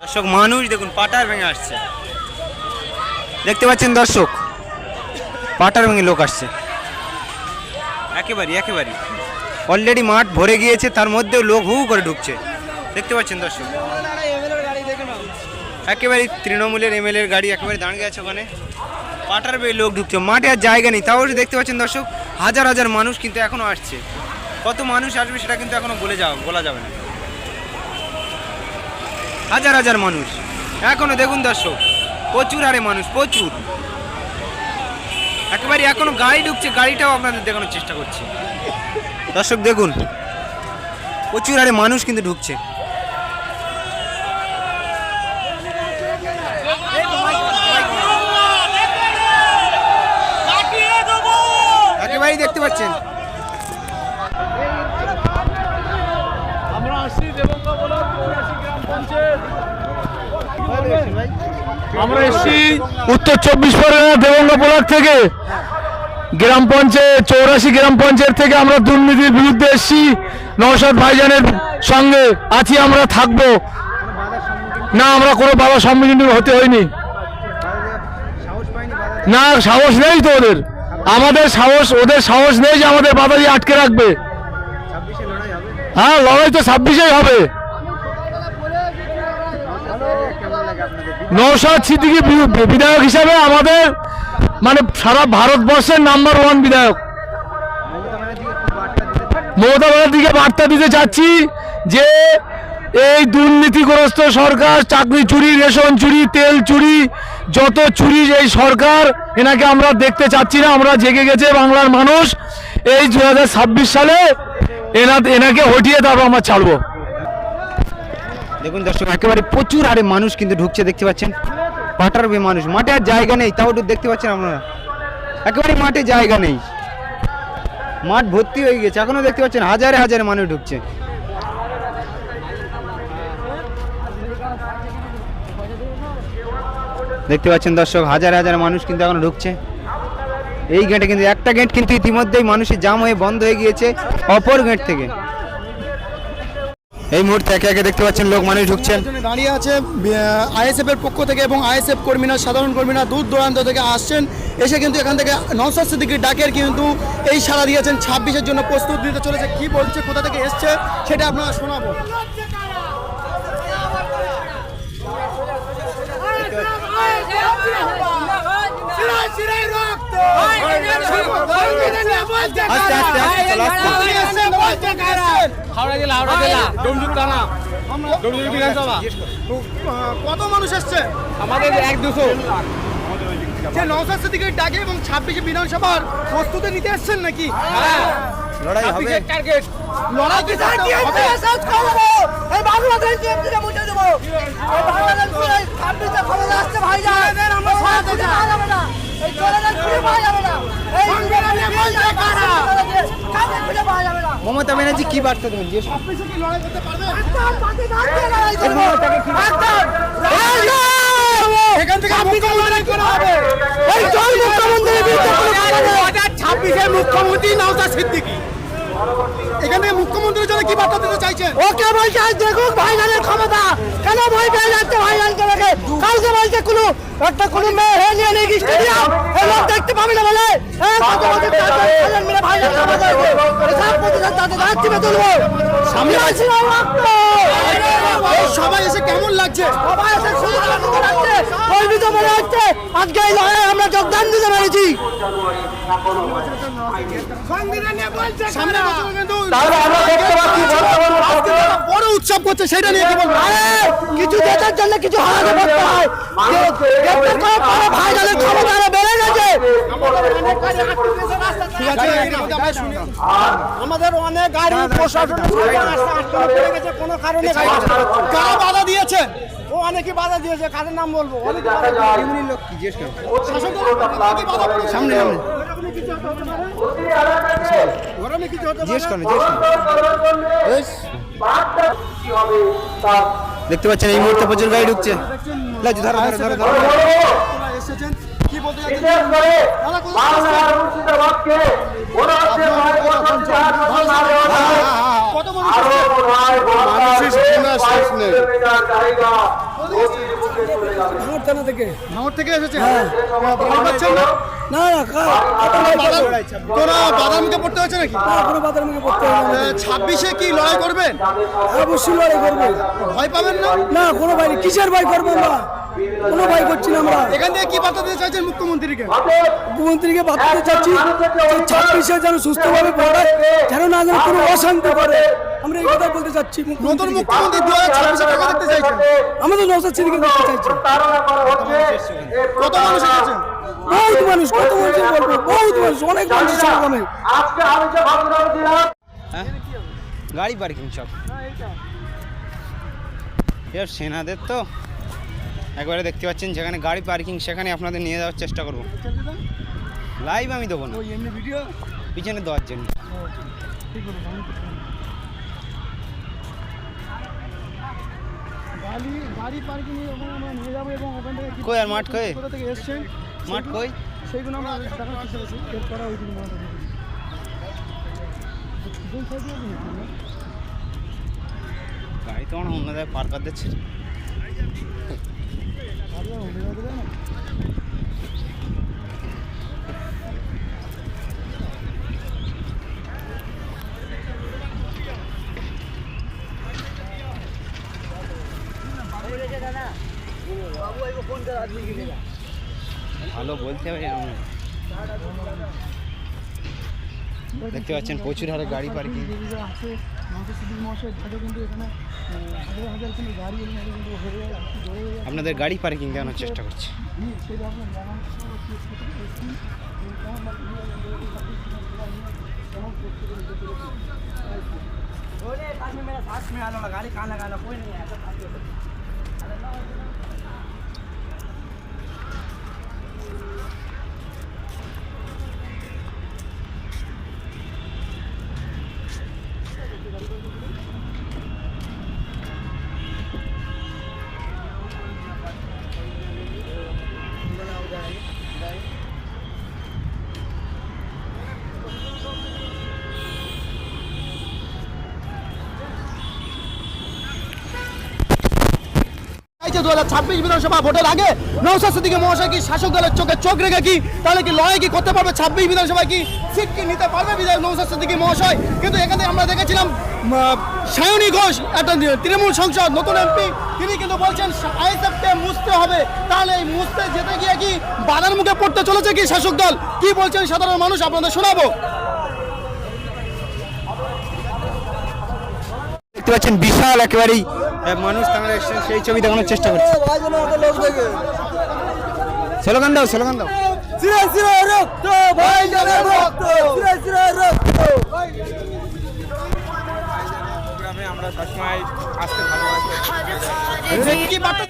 দর্শক মানুষ, দেখুন, পাটার ভেঙে আসছে। দেখতে পাচ্ছেন দর্শক, পাটার ভেঙে লোক আসছে। একেবারে একেবারে অলরেডি মাঠ ভরে গিয়েছে, তার মধ্যেও লোক হু করে ঢুকছে। দেখতে পাচ্ছেন দর্শক। একেবারে তৃণমূলের এমএলএর গাড়ি একেবারে দাঁড়িয়ে আছে ওখানে। পাটার বেয়ে লোক ঢুকছে, মাঠে আর জায়গা নেই। তাও দেখতে পাচ্ছেন দর্শক, হাজার হাজার মানুষ কিন্তু এখনও আসছে। কত মানুষ আসবে সেটা কিন্তু এখনও বলে যাওয়া, বলা যাবে না। হাজার হাজার মানুষ। এখনও দেখুন দর্শক, প্রচুর হারে মানুষ, প্রচুর। একেবারে এখনও গাড়ি ঢুকছে, গাড়িটাও আপনাদের দেখানোর চেষ্টা করছি। দর্শক, দেখুন, প্রচুর হারে মানুষ কিন্তু ঢুকছে। একেবারেই দেখতে পাচ্ছেন। আমরা আসছি দেবঙ্গা বলার আমরা এসছি উত্তর চব্বিশ পরগনা দেবঙ্গা ব্লক থেকে। গ্রাম পঞ্চায়েত, চৌরাশি গ্রাম পঞ্চায়েত থেকে আমরা দুর্নীতির বিরুদ্ধে এসছি। নৌসাদ ভাইজানের সঙ্গে আছি, আমরা থাকব। না, আমরা কোনো বাবা সম্মুখীন হতে হয়নি। না, সাহস নেই তো ওদের। আমাদের সাহস, ওদের সাহস নেই যে আমাদের বাধা দিয়ে আটকে রাখবে। হ্যাঁ লড়াই তো ছাব্বিশেই হবে। নৌসাদ সিদ্দিকি বিধায়ক হিসাবে আমাদের মানে সারা ভারতবর্ষের নাম্বার ওয়ান বিধায়ক। মমতা ব্যানার্জিকে বার্তা দিতে চাচ্ছি যে এই দুর্নীতিগ্রস্ত সরকার, চাকরি চুরি, রেশন চুরি, তেল চুরি, যত চুরি এই সরকার, এনাকে আমরা দেখতে চাচ্ছি না, আমরা জেগে গেছে বাংলার মানুষ। এই দু হাজার ছাব্বিশ সালে এনা এনাকে হটিয়ে তারপর আমরা ছাড়বো। দেখুন দর্শক, একেবারে প্রচুর হারে মানুষ কিন্তু ঢুকছে, দেখতে পাচ্ছেন? পাটার বে মানুষ। মাঠে আর জায়গা নেই, তাও দেখতে পাচ্ছেন আপনারা? একেবারে মাঠে জায়গা নেই। মাঠ ভর্তি হয়ে গেছে, এখনও দেখতে পাচ্ছেন, হাজারে হাজারে মানুষ ঢুকছে। দেখতে পাচ্ছেন দর্শক, হাজার হাজার মানুষ কিন্তু এখনও ঢুকছে। এই গেটে কিন্তু, একটা গেট কিন্তু ইতিমধ্যেই মানুষের জাম হয়ে বন্ধ হয়ে গিয়েছে, অপর গেট থেকে। এই মুহূর্তে একে একে দেখতে পাচ্ছেন লোক মানুষ ঢুকছেন দাঁড়িয়ে আছে আইএসএফ এর পক্ষ থেকে এবং আইএসএফ কর্মীরা সাধারণ কর্মীরা দূর দূরান্ত থেকে আসছেন এসে কিন্তু এখান থেকে নওসাদ সিদ্দিকির ডাকের কিন্তু এই সাড়া দিয়েছেন ছাব্বিশের জন্য প্রস্তুত নিতে চলেছে কি বলছে কোথা থেকে এসছে সেটা আপনারা শোনাবো চলো। হাওড়া জেলা হাওড়া জেলা। ডোমজুর থানা। ডোমজুর বিধানসভা কত মানুষ এসছে? আমাদের এক দুশো। যে নওসাদ সিদ্দিকির ডাকে এবং ছাব্বিশে বিধানসভার প্রস্তুতি নিতে এসছেন নাকি? লড়াই হবে। টার্গেট লড়াই কি হবে? মমতা ব্যানার্জি কি বার্তা দেবেন জিজ্ঞেস করুন। ছাব্বিশে কি লড়াই করতে পারবে এখান থেকে মুখ্যমন্ত্রী করা হবে এই ছাব্বিশের মুখ্যমন্ত্রী সিদ্দিকী। এখান মুখ্যমন্ত্রীর জন্য কি বার্তা দিতে চাইছেন? ওকে বলছে আজ দেখুক ভাইজানের ক্ষমতা। কেন ভয় পেয়ে যাচ্ছে ভাইজানকে দেখে কালকে বলছে কোনো একটা কোনো মেয়ে নিয়ে স্টেডিয়াম দেখতে পাবে না বলে। সামনে আছি সবাই এসে কেমন লাগছে সবাই এসে গর্বিত মনে হচ্ছে আজকে এই লড়াই আমরা যোগদান দিতে পেরেছি বড় উৎসব করছে সেটা নিয়ে কিছু দেশের জন্য কিছু হারাতে পারতে হয় ভাইজানের ক্ষমতা আরও বেড়ে আমাদের অনেক গাড়ি প্রশাসন কোনো কারণে কারা বাধা দিয়েছে ও অনেকে বাধা দিয়েছে কাদের নাম বলব? সামনে সামনে কিছু হতে জিজ্ঞেস দেখতে পাচ্ছেন এই মুহূর্তে প্রচুর গাড়ি ঢুকছে ধরো ধরো ধরো থেকে না না না বাদাম- তোরা বাদামকে পড়তে হচ্ছে নাকি কোনো বাজার মুখে পড়তে হবে না ছাব্বিশে কি লড়াই করবেন অবশ্যই লড়াই করবেন ভয় পাবেন না না কোনো ভাই কিসের ভয় করব আমরা কোনো ভাই করছি না আমরা। এখান থেকে কি বার্তা দিতে চাইছেন মুখ্যমন্ত্রীকে? মুখ্যমন্ত্রীকে বার্তা চাচ্ছি যে ছাব্বিশে যেন সুস্থভাবে পড়ায় যেন না যেন কোনো অশান্তি করে আমরা এই কথা বলতে চাচ্ছি নতুন মুখ্যমন্ত্রী দু হাজার ছাব্বিশে টাকা দেখতে চাইছেন? আমাদের নৌসাদ সিদ্দিকে দেখতে চাইছি কত মানুষ এসেছেন? বহুত মানুষ কত মানুষের বলব বহুত মানুষ অনেক মানুষের সমাগমে হ্যাঁ? গাড়ি পার্কিং সব। সেনাদের তো একবারে দেখতে পাচ্ছেন যেখানে গাড়ি পার্কিং সেখানে আপনাদের নিয়ে যাওয়ার চেষ্টা করব। লাইভ আমি দেবো না। ভিডিও পিছনে দেওয়ার জন্য। কই আর মাঠ কই? মাঠ কই? সেইগুলো আমরা? গাড়ি তো আমার অন্য জায়গায় পার করে দিচ্ছে গাড়ি আর হলে যাবে না? ভালো বলতে হবে এরকম না। দেখতে পাচ্ছেন প্রচুর হারে গাড়ি পার্কিং যেগুলো আছে আমাদের সিদ্দিক মহাশয় তাদের কিন্তু এখানে আহ, হাজার হাজার কিন্তু গাড়ি এখানে কিন্তু হয়ে যায় জড়ো হয়ে যায় আপনাদের গাড়ি পার্কিং দেওয়ানোর চেষ্টা করছি ভিড় সেটা আপনার জানান চাইছে দু হাজার বিধানসভা ভোটের আগে নৌসাদ সিদ্দিকী মহাশয় কি শাসক দলের চোখে চোখ রেখে কি? তাহলে কি লড়াই কি করতে পারবে? ছাব্বিশ বিধানসভায় কি সিট কি নিতে পারবে বিধায়ক নৌসাদ সিদ্দিকী মহাশয়? কিন্তু এখানে আমরা দেখেছিলাম সায়নী ঘোষ, একটা তৃণমূল সংসদ, নতুন এমপি, তিনি কিন্তু বলছেন, আইএসএফকে মুছতে হবে। তাহলে এই মুছতে যেতে গিয়ে কি বাধার মুখে পড়তে চলেছে কি শাসক দল? কি বলছেন সাধারণ মানুষ? আপনাদের শোনাবো। দেখতে পাচ্ছেন বিশাল একেবারেই মানুষ তারা এসছেন সেই ছবি দেখানোর চেষ্টা করছে। স্লোগান দাও স্লোগান দাও। আমরা সবসময় আসতে ভাই